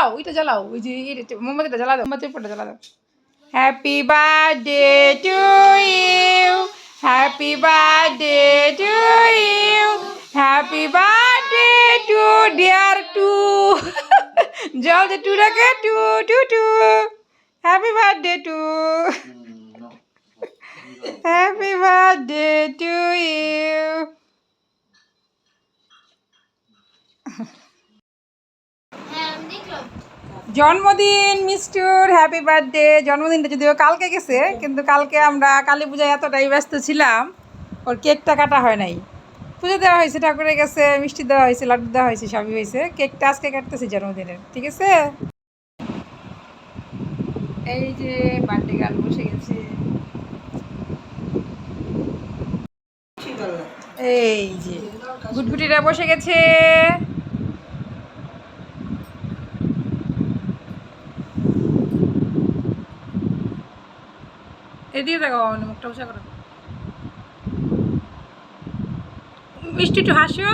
জ্বালাও ওইটা জ্বালাও ওই যে এটা মোমবাতিটা জ্বালা দাও মোমবাতির উপরটা জ্বালা দাও happy birthday to you happy birthday to you happy birthday to dear to জল দে টু রাখে to to to happy birthday to happy birthday to you হ্যাঁ দেখলাম জন্মদিন, মিস্টুর হ্যাপি বার্থডে জন্মদিনটা যদিও কালকে গেছে, কিন্তু কালকে আমরা কালী পূজায় এতটাই ব্যস্ত ছিলাম, ওর কেকটা কাটা হয় নাই। পুজো দেওয়া হয়েছে, ঠাকুরের কাছে মিষ্টি দেওয়া হয়েছে, লাড্ডু দেওয়া হয়েছে, সবই হয়েছে। কেকটা আজকে কাটতেছি জন্মদিনের ঠিক আছে? এই যে বার্থডে গার্ল বসে গেছে। এই যে, গুটগুটিরা বসে গেছে। মানে করো মিষ্টি, একটু হাসো।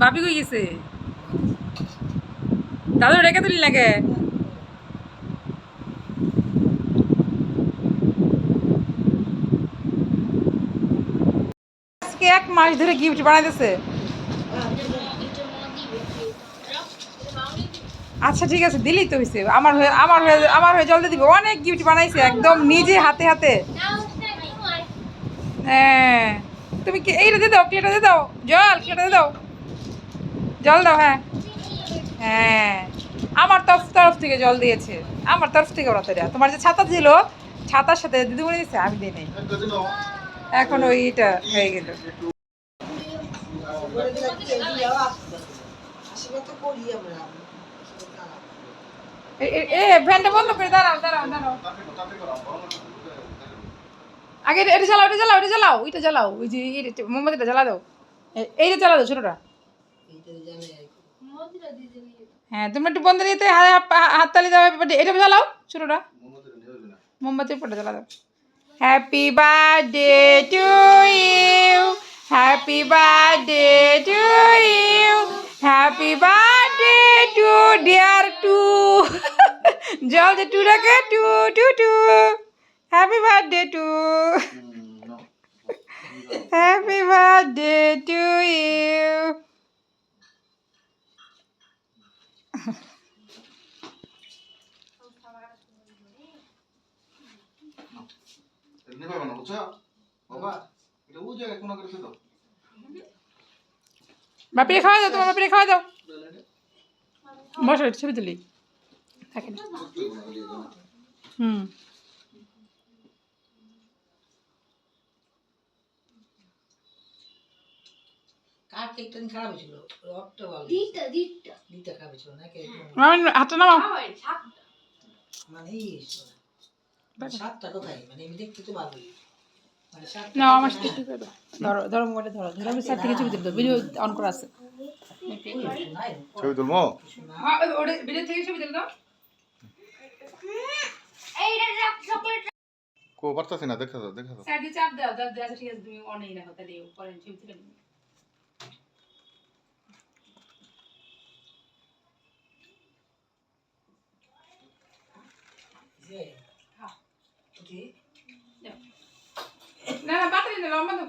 ভাবি কই গেছে? দাদু, রেখে তুলি লাগে আজকে এক মাস ধরে গিফট বানাইতেছে। আচ্ছা ঠিক আছে, দিলেই তো হয়েছে আমার হয়ে আমার হয়ে আমার হয়ে জলদি দিবে। অনেক গিফট বানাইছে, একদম নিজে হাতে হাতে। হ্যাঁ। তুমি কি এইটা দিয়ে দাও, ক্লেটা দিয়ে দাও। জল, ক্লেটা দিয়ে দাও। জল দাও হ্যাঁ। হ্যাঁ। আমার তরফ তরফ থেকে জল দিয়েছে। আমার তরফ থেকে ওরা তোমার যে ছাতা ছিল, ছাতার সাথে দিদিমণি দিয়েছে, আমি দিই নাই। এখন ওইটা হয়ে গেল। এ- এ ফ্যানটা বন্ধ করে, দাঁড়াও দাঁড়াও এটা- এটা জ্বালাও এটা জ্বালাও ওইটা জ্বালাও, ওই মোমবাতিটা জ্বালা দাও। এইটা জ্বালা দাও, ছোটটা। হ্যাঁ তুমি একটু বন্ধ দিতে হাততালি দাও happy birthday। এটা জ্বালাও, ছোটটা। মোমবাতির উপরটা জ্বালা দাও। Happy birthday to you happy birthday to you happy birthday to dear জল যে টু রাখে to to to. Happy birthday to happy birthday to you পাবে না বুঝছ বাবা এটা ও জায়গায় কোন করে দাও বাপিরে খাওয়া দাও, তোমার বাপিরে খাওয়া দাও। বসো, ছবি তুলি। থাকে না হুম নামাও মানে মানে মানে মানে আমার সাথে ধরো ধরো মোবাইলটা ধরো ধরো আমি সাইড থেকে ছবি তুলে দাও ভিডিও অন করা আছে ছবি তুলবো ভিডিও থেকে ছবি তুলে দাও এইটা চকলেট কো পারতাছি না দেখা দাও দেখা দাও সাইডে চাপ দাও দাও আচ্ছা ঠিক আছে তুমি অনেই রাখো তাহলে পরে ছবি তুলে নিবো যে হ্যাঁ কি যাও। না না বাতারি না লম্বা দাও।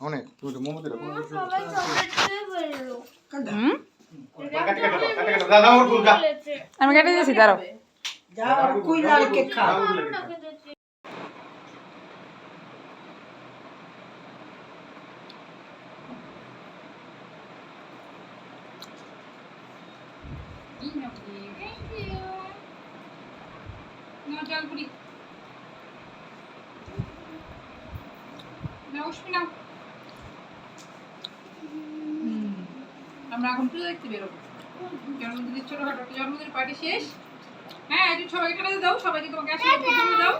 অনেক তুমি তো মোমো দিলে আমি কেটে দিয়েছি দাঁড়াও। যাও কুই লাল কেক খাও নাও জল পুরি নাও উষ্মি নাও হুম, আমরা এখন পুজো দেখতে বেরোবো। জন্মদিনের ছোটখাটো একটা জন্মদিনের পার্টি শেষ। হ্যাঁ একটু সবাইকে টাটা দাও, সবাইকে তোমাকে করতে দাও।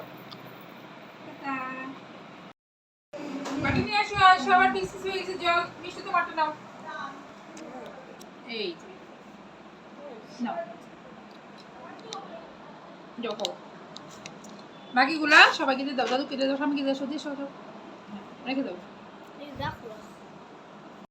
বাটি নিয়ে আসো, আর হয়ে বাকিগুলা সবাইকে দিয়ে দাও, দাদু কেটে দাও, স্বামীকে দিয়ে সত্যি সব রেখে দাও।